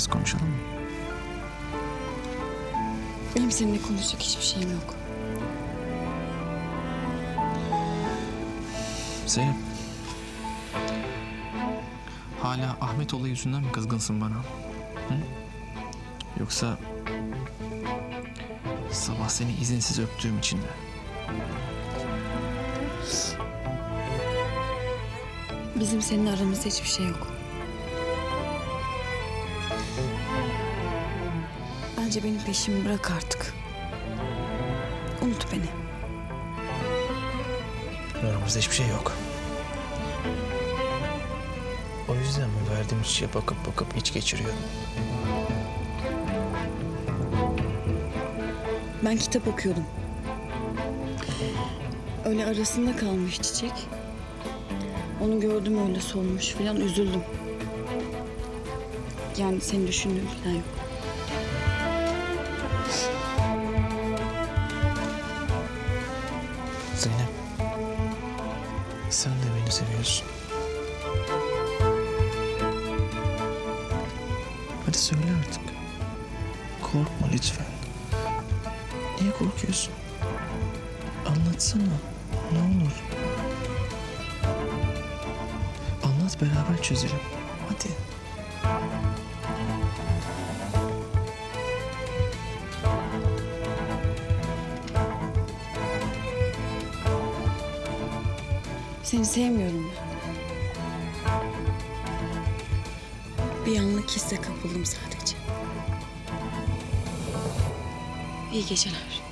biraz konuşalım mı? Benim seninle konuşacak hiçbir şeyim yok. Zeynep. Hala Ahmet olayı yüzünden mi kızgınsın bana? Hı? Yoksa sabah seni izinsiz öptüğüm için mi? Bizim seninle aramızda hiçbir şey yok. Bence benim peşimi bırak artık. Unut beni. Aramızda hiçbir şey yok. O yüzden mi verdiğim çiçeğe bakıp bakıp iç geçiriyordun? Ben kitap okuyordum. Öyle arasında kalmış çiçek. Onu gördüm öyle solmuş falan üzüldüm. Yani seni düşündüğüm falan yok. Zeynep. Sen de beni seviyorsun. Hadi söyle artık. Korkma lütfen. Niye korkuyorsun? Anlatsana. Ne olur. Anlat beraber çözelim. Hadi. Seni sevmiyorum ben. Bir anlık hisse kapıldım sadece. İyi geceler.